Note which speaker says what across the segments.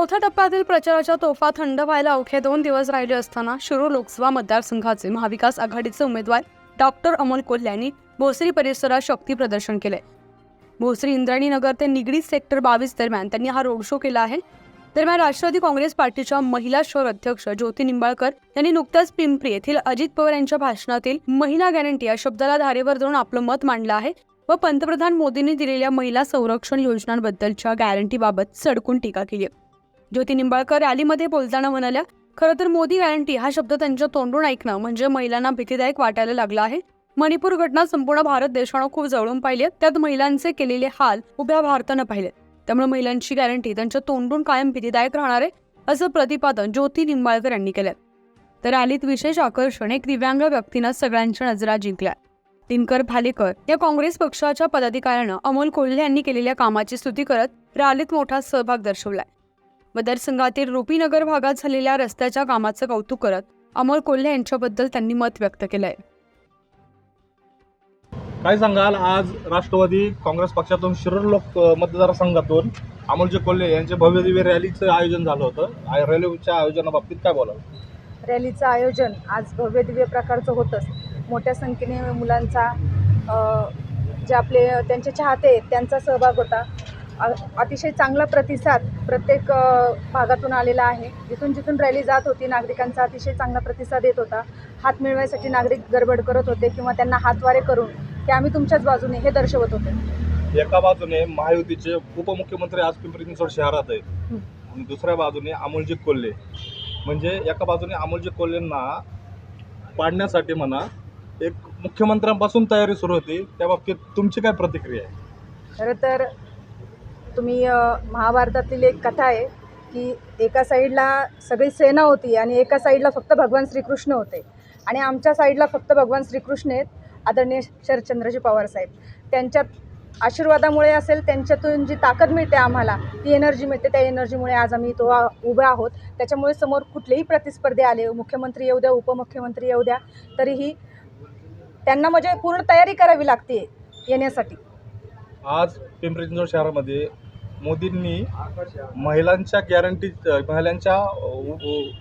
Speaker 1: चौथ्या टप्प्यातील प्रचाराच्या तोफा थंड व्हायला अवघे दोन दिवस राहिले असताना शिरूर लोकसभा मतदारसंघाचे महाविकास आघाडीचे उमेदवार डॉक्टर अमोल कोल्हे यांनी भोसरी परिसरात शक्ती प्रदर्शन केले. भोसरी इंद्राणी नगर ते निगडी सेक्टर बावीस दरम्यान त्यांनी हा रोड शो केला आहे. दरम्यान राष्ट्रवादी काँग्रेस पार्टीच्या महिला शहर अध्यक्ष ज्योती निंबाळकर यांनी नुकत्याच पिंपरी येथील अजित पवार यांच्या भाषणातील महिला गॅरंटी या शब्दाला धारेवर धरून आपलं मत मांडलं आहे व पंतप्रधान मोदींनी दिलेल्या महिला संरक्षण योजनांबद्दलच्या गॅरंटीबाबत सडकून टीका केली ज्योती निंबाळकर रॅलीमध्ये बोलताना म्हणाल्या खरं तर मोदी गॅरंटी हा शब्द त्यांच्या तोंडून ऐकणं म्हणजे महिलांना भीतीदायक वाटायला लागला आहे. मणिपूर घटना संपूर्ण भारत देशानं खूप जवळून पाहिली त्यात महिलांचे केलेले हाल उभ्या भारतानं पाहिले. त्यामुळे महिलांची गॅरंटी त्यांच्या तोंडून कायम भीतीदायक राहणार आहे असं प्रतिपादन ज्योती निंबाळकर यांनी केलं तर रॅलीत विशेष आकर्षण एक दिव्यांग व्यक्तीनं सगळ्यांच्या नजरा जिंकल्या. दिनकर भालेकर या काँग्रेस पक्षाच्या पदाधिकाऱ्यानं अमोल कोल्हे यांनी केलेल्या कामाची स्तुती करत रॅलीत मोठा सहभाग दर्शवलाय. मतदारसंघातील रुपीनगर भागात झालेल्या रस्त्याच्या कामाचं कौतुक करत अमोल कोल्हे यांच्याबद्दल त्यांनी मत व्यक्त केलंय.
Speaker 2: काय सांगाल? आज राष्ट्रवादी काँग्रेस पक्षातून शिरूर लोक मतदारसंघातून अमोलजी कोल्हे यांचे भव्य दिव्य रॅलीचं आयोजन झालं होतं. आ- रॅलीच्या आयोजनाबाबतीत काय बोलाल?
Speaker 3: रॅलीचं आयोजन आज भव्य दिव्य प्रकारचं होतंच. मोठ्या संख्येने मुलांचा अ, जे आपले त्यांचे चाहते आहेत त्यांचा सहभाग होता. अतिशय चांगला प्रतिसाद प्रत्येक भागातून आलेला आहे. जिथून जिथून रॅली जात होती नागरिकांचा अतिशय चांगला प्रतिसाद येत होता. हात मिळवायसाठी नागरिक गडबड करत होते किंवा त्यांना हातवारे करून की आम्ही तुमच्याच बाजूने हे दर्शवत होते.
Speaker 2: एका बाजूने महायुतीचे उपमुख्यमंत्री आज पिंपरी चिंचवड शहरात आहेत. आणि दुसऱ्या बाजूने अमोलजी कोल्हे. म्हणजे एका बाजूने अमोलजी कोल्हेंना पाडण्यासाठी म्हणा एक मुख्यमंत्र्यांपासून तयारी सुरू होती. त्या बाबतीत तुमची काय प्रतिक्रिया आहे?
Speaker 3: खरं तर तुम्ही महाभारतातील एक कथा आहे की एका साईडला सगळी सेना होती आणि एका साईडला फक्त भगवान श्रीकृष्ण होते. आणि आमच्या साईडला फक्त भगवान श्रीकृष्ण आहेत आदरणीय शरदचंद्रजी पवार साहेब. त्यांच्यात आशीर्वादामुळे असेल त्यांच्यातून जी ताकद मिळते आम्हाला ती एनर्जी मिळते. त्या एनर्जीमुळे आज आम्ही तो उभे आहोत. त्याच्यामुळे समोर कुठलेही प्रतिस्पर्धी आले मुख्यमंत्री येऊ द्या उपमुख्यमंत्री येऊ द्या तरीही त्यांना म्हणजे पूर्ण तयारी करावी लागते येण्यासाठी.
Speaker 2: आज पिंपरी चिंचवड शहरामध्ये मोदींनी महिलांच्या गॅरंटी महिलांच्या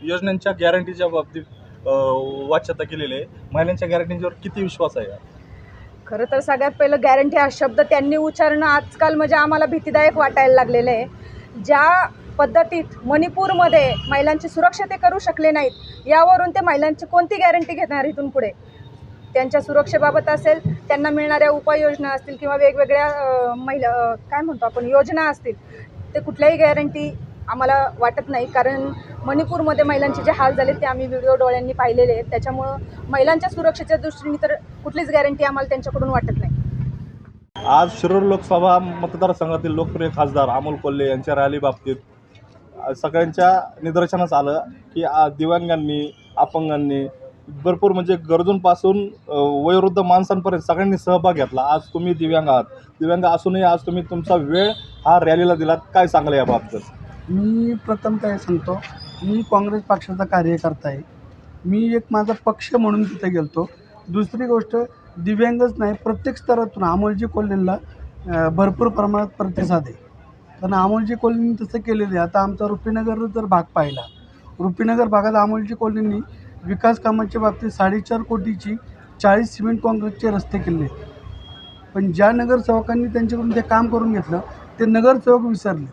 Speaker 2: योजनांच्या गॅरंटीच्या बाबतीत वाच्यता केलेली आहे. महिलांच्या गॅरंटीवर किती विश्वास आहे?
Speaker 3: खरं तर सगळ्यात पहिलं गॅरंटी हा शब्द त्यांनी उच्चारणं आजकाल म्हणजे आम्हाला भीतीदायक वाटायला लागलेलं आहे. ज्या पद्धतीत मणिपूरमध्ये महिलांची सुरक्षा ते करू शकले नाहीत यावरून ते महिलांची कोणती गॅरंटी घेणार इथून पुढे? त्यांच्या सुरक्षेबाबत असेल त्यांना मिळणाऱ्या उपाययोजना असतील किंवा वेगवेगळ्या महिला काय म्हणतो आपण योजना असतील ते कुठल्याही गॅरंटी आम्हाला वाटत नाही. कारण मणिपूरमध्ये महिलांचे जे हाल झाले ते आम्ही व्हिडिओ डोळ्यांनी पाहिलेले आहेत. त्याच्यामुळं महिलांच्या सुरक्षेच्या दृष्टीने तर कुठलीच गॅरंटी आम्हाला त्यांच्याकडून वाटत नाही.
Speaker 2: आज शिरूर लोकसभा मतदारसंघातील लोकप्रिय खासदार अमोल कोल्हे यांच्या रॅली बाबतीत सगळ्यांच्या निदर्शनास आलं की दिव्यांगांनी अपंगांनी भरपूर म्हणजे गरजूंपासून वयोवृद्ध माणसांपर्यंत सगळ्यांनी सहभाग घेतला. आज तुम्ही दिव्यांग आहात. दिव्यांग असूनही आज तुम्ही तुमचा वेळ हा रॅलीला दिलात. काय सांगलं याबाबत
Speaker 4: मी प्रथम काय सांगतो मी काँग्रेस पक्षाचा कार्यकर्ता आहे. मी एक माझा पक्ष म्हणून तिथे गेलतो. दुसरी गोष्ट दिव्यांगच नाही प्रत्येक स्तरातून अमोलजी कोल्हेला भरपूर प्रमाणात प्रतिसाद आहे. कारण अमोलजी कोल्हेंनी तसं केलेलं आहे. आता आमचा रुपीनगर जर भाग पाहिला रुपीनगर भागात अमोलजी कोल्हेंनी विकास कामांच्या बाबतीत साडेचार कोटीची चाळीस सिमेंट काँक्रीटचे रस्ते केले. पण ज्या नगरसेवकांनी त्यांच्याकडून ते काम करून घेतलं ते नगरसेवक विसरले.